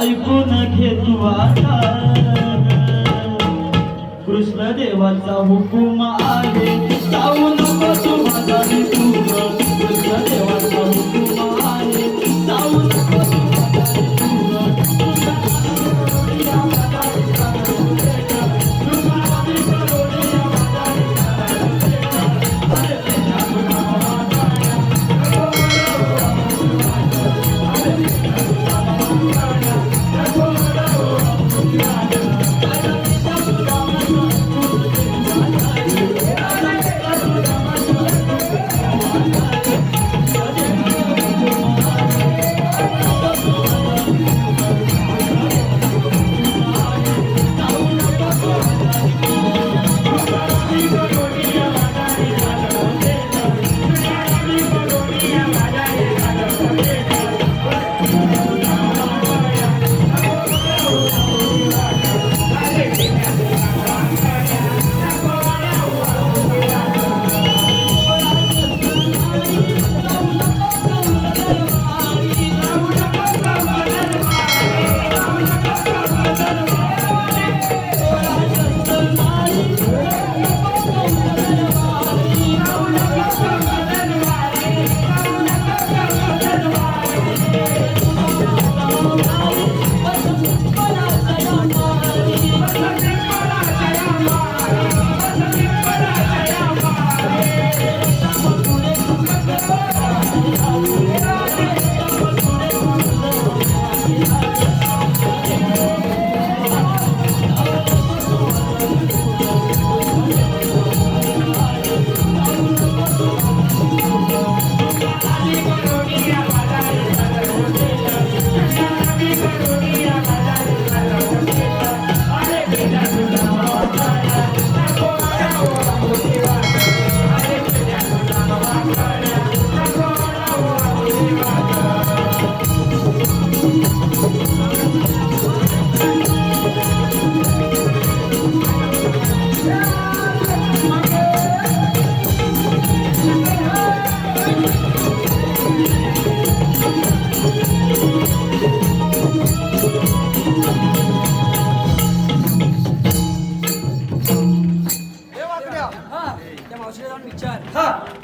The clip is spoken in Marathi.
ऐकून घे तू आता. कृष्ण देवाचा हुकुम आहे. जाऊन हे वाकड्या. त्या मावशीला जाऊन विचार हा